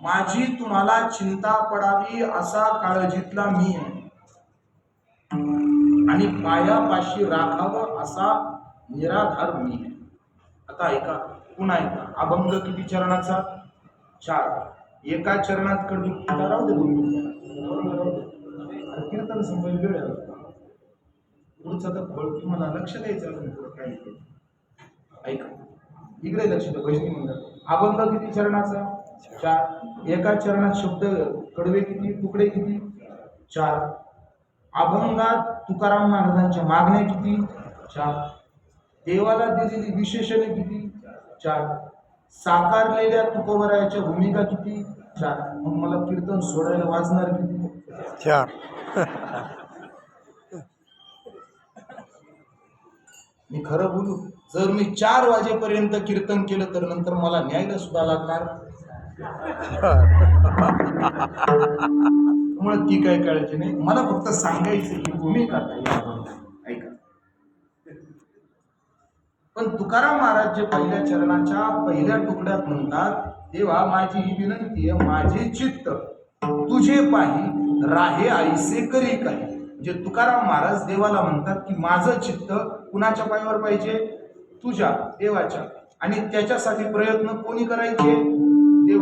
माझी तुम्हाला चिंता पडावी असा काळजीतला मी आहे. आणि पायापाशी राखावं असा निराधार मी आहे. आता ऐका पुन्हा ऐका अभंग किती चरणाचा? चार. एका चरणात कडवी राहू दे दोन कीर्तन संपलं वेळ पुढचं तर फळ तुम्हाला लक्ष द्यायचं अजून काय? ऐका. इकडे लक्ष द्या भजनी मंडळ अभंग किती चरणाचा? चार. एका चरणात शब्द कडवे किती तुकडे किती? चार. अभंगात तुकाराम महाराजांच्या मागण्या किती? चार. देवाला दिलेली विशेषणे किती? चार. साकारलेल्या तुकोबरायाच्या भूमिका किती? चार. मग मला कीर्तन सोडायला वाजणार किती? चार. मी खरं बोलू जर मी चार वाजेपर्यंत कीर्तन केलं तर नंतर मला न्यायला सुद्धा लागणार. त्यामुळे ती काय कळायची नाही. मला फक्त सांगायचं की भूमिका या ऐका. पण तुकाराम महाराज जे पहिल्या चरणाच्या पहिल्या तुकड्यात म्हणतात देवा माझी ही विनंती आहे माझे चित्त तुझे पाही राहे आईसे करी काही. म्हणजे तुकाराम महाराज देवाला म्हणतात की माझं चित्त कुणाच्या पायावर पाहिजे? तुझ्या देवाच्या. आणि त्याच्यासाठी प्रयत्न कोणी करायचे?